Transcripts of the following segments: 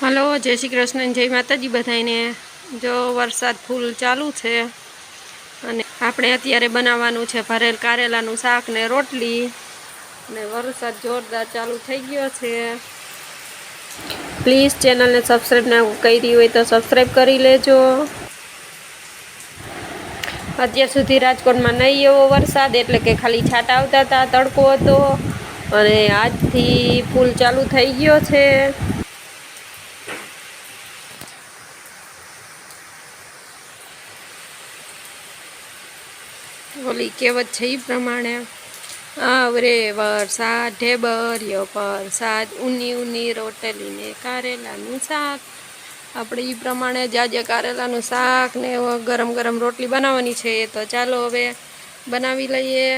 Hello, જય શ્રી કૃષ્ણ, જય માતાજી બધાને જો વરસાદ ફૂલ ચાલુ છે અને આપણે અત્યારે બનાવવાનું છે ભરેલ કારેલાનું શાક ને રોટલી ને વરસાદ જોરદાર ચાલુ થઈ ગયો છે. પ્લીઝ ચેનલને સબસ્ક્રાઈબ ના કરી હોય તો સબસ્ક્રાઈબ કરી લેજો. અત્યાર સુધી રાજકોટમાં નહીં એવો વરસાદ, એટલે કે ખાલી છાંટા આવતા હતા, તડકો હતો અને આજથી ફૂલ ચાલુ થઈ ગયો છે. ઓલી કહેવત છે એ પ્રમાણે. આવરે વરસાદ ઢેબરિયો પરસાદ, ઉની ઉની રોટલી ને કારેલાનું શાક. આપણે એ પ્રમાણે જાજે કારેલાનું શાક ને ગરમ ગરમ રોટલી બનાવવાની છે તો ચાલો હવે બનાવી લઈએ.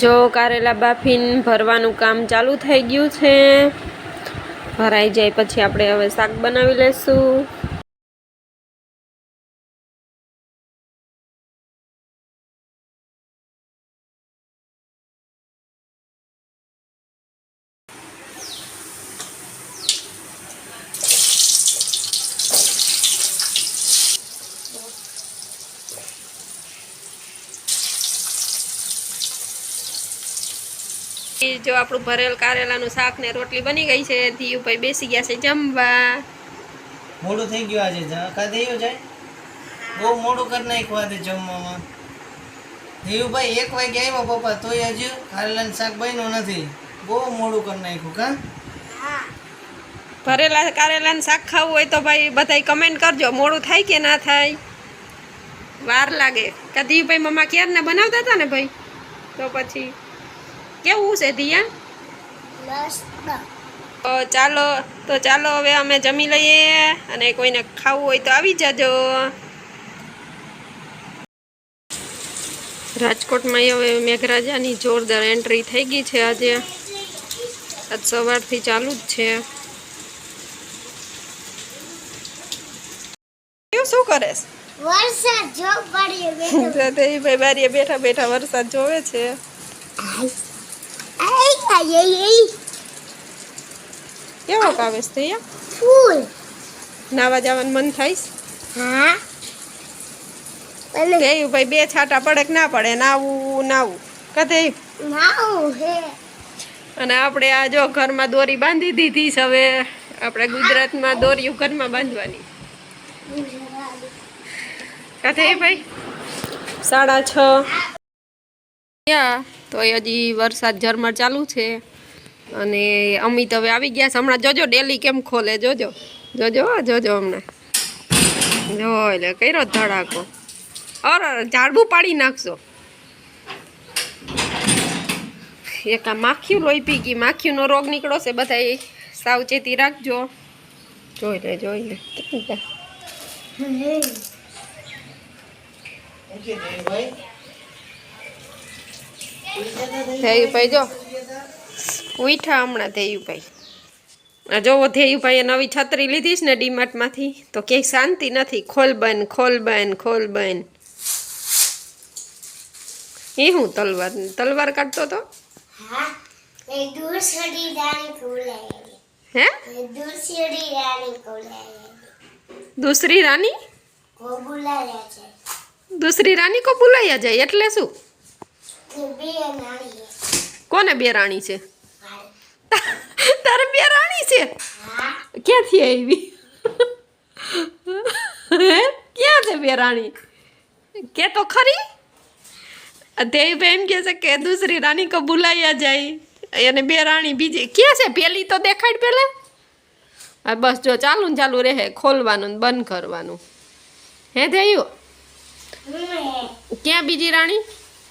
જો કારેલા બાફીન ભરવાનું કામ ચાલુ થઈ ગયું છે. ભરાઈ જાય પછી આપણે હવે શાક બનાવી લઈશું ઈ જો આપણું ભરેલ કારેલાનું શાક ને રોટલી બની ગઈ છે ધીયુભાઈ બેસી ગયા છે જમવા. મોડું થઈ ગયું આજે કા થયું જાય બહુ મોડું કરી નાખ્યું આજે જમવામાં. દેવુભાઈ એક વાગે આવ્યો પપ્પા તોય હજુ કારેલાનું શાક બન્યું નથી. બહુ મોડું કરી નાખ્યું કા? ભરેલા કારેલાનું શાક ખાવું હોય તો ભાઈ બધાય કમેન્ટ કરજો મોડું થાય કે ના થાય? વાર લાગે. કે ધીયુભાઈ મમ્મા ક્યારના બનાવતા હતા ને ભાઈ? તો પછી કેવું છે ધીયા તો ચાલો તો ચાલો હવે અમે જમી લઈએ અને કોઈને ખાવું હોય તો આવી જજો. રાજકોટમાં હવે મેઘરાજાની જોરદાર એન્ટ્રી થઈ ગઈ છે આજે. આજ સવારથી ચાલુ જ છે. શું કરેશ વરસાદ જો બારીએ બેઠા બેઠા વરસાદ જોવે છે. કેવો કાવેશ થયા ફૂલ. નાવા જવાનું મન થાય હા. ગયું ભાઈ બે છાટા પડે કે ના પડે? નાવું નાવું. કદે નાવ હે. અને આપણે આ જો ઘરમાં દોરી બાંધી દીધી છે હવે. આપણે ગુજરાતમાં દોરીઓ ઘરમાં બાંધવાની. કથે ભાઈ? સાડા છ. તો હજી વરસાદ ઝરમર ચાલુ છે. અને અમિત હવે આવી ગયા છે. હમણાં જોજો ડેલી કેમ ખોલે જોજો. જોજો હો, જોજો હમણાં. જો એટલે કર્યો ધડાકો. અર ઝાડવું પાડી નાખશો. એક આ માખીયું લોહી પી ગઈ. માખીયુંનો રોગ નીકળો છે બધા સાવચેતી રાખજો. જોઈ લે જોઈ લે. દેવુભાઈ ધેયુભાઈ જો. ઉઠા હમણાં ધેયુભાઈ આ જોવો ધેયુભાઈએ નવી છત્રી લીધી છે ને ડીમાર્ટમાંથી. તો ક્યાંય શાંતિ નથી. ખોલ બન ખોલ બન ખોલ બન. એ હું તલવાર તલવાર કાઢતો તો? હા દૂસરી રાની? દૂસરી રાની કો બોલાયા જાય? એટલે શું? કોને બે રાણી છે? તારે બે રાણી છે? ક્યાંથી આવી? હે? ક્યાં છે બે રાણી? કે તો ખરી? દેવભાઈ એમ કહે છે કે દૂસરી રાણી કો બોલાયા જાય. અને બે રાણી બીજી. ક્યાં છે? પેલી તો દેખાડ પેલા? હા બસ જો ચાલુ ને ચાલુ રહે ખોલવાનું ને બંધ કરવાનું. હે થયું ક્યાં બીજી રાણી?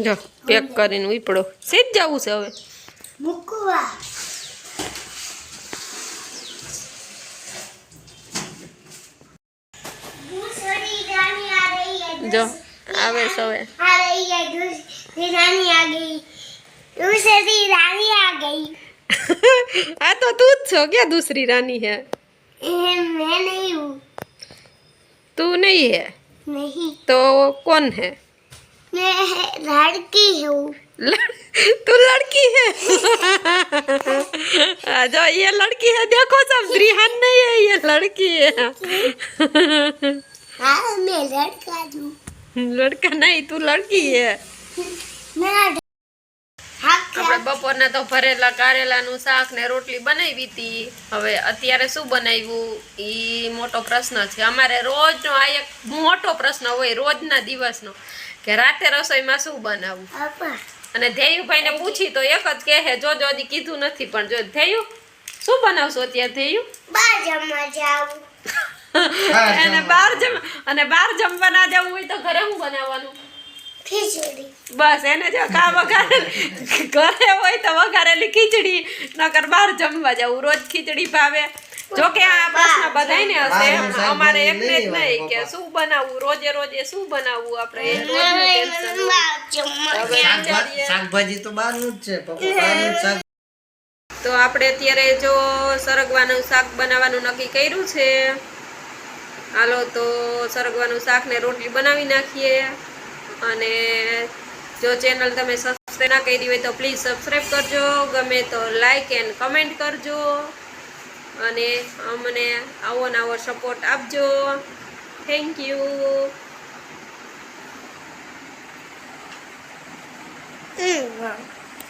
જો પેક કરીને ઉપડો સીધ જવું છે હવે મૂકવા दूसरी रानी आ रही है જો दूस- આવે છે હવે आ रही है दूसरी रानी आ गई दूसरी रानी आ गई આ તો તું જ છો ક્યાં દૂસરી રાની હે ए, मैं नहीं हूँ તું નહીં હે नहीं તો કોણ હે मैं लड़की हूँ। तू लड़की है? जो ये लड़की है। देखो सब रिहान नहीं है ये लड़की है। हाँ, मैं लड़का लड़का नहीं तू लड़की है। मैं બપોરના તો ભરેલા કારેલાનું શાક ને રોટલી બનાવી હતી. હવે અત્યારે શું બનાવ્યું? એ મોટો પ્રશ્ન છે. અમારે રોજનો આ એક મોટો પ્રશ્ન હોય રોજના દિવસનો કે રાતે રસોઈમાં શું બનાવવું? અને ધેયુભાઈને પૂછી તો એક જ કહે જો જોજી કીધું નથી. પણ જો ધેયુ શું બનાવશો અત્યારે ધેયુ અને બહાર જમ અને બહાર જમવા ના જવું હોય તો ઘરે શું બનાવવાનું? બસ એને જો કા વઘારે ઘરે હોય તો વઘારેલી ખીચડી નકર બહાર જમવા જવું રોજ ખીચડી ભાવે. જો કે આ પ્રશ્ન બધાને હશે. અમારે એકને જ નહીં કે શું બનાવવું? રોજે રોજે શું બનાવવું? આપણે શાકભાજી તો બહારનું જ છે તો આપણે અત્યારે જો સરગવાનું શાક બનાવવાનું નક્કી કર્યું છે. હાલો તો સરગવાનું શાક ને રોટલી બનાવી નાખીએ. અને જો ચેનલ તમે સબસ્ક્રાઈબ ના કરી હોય તો પ્લીઝ સબસ્ક્રાઈબ કરજો. ગમે તો લાઈક એન્ડ કમેન્ટ કરજો. અને અમને આવો ને સપોર્ટ આપજો. Thank you Ew.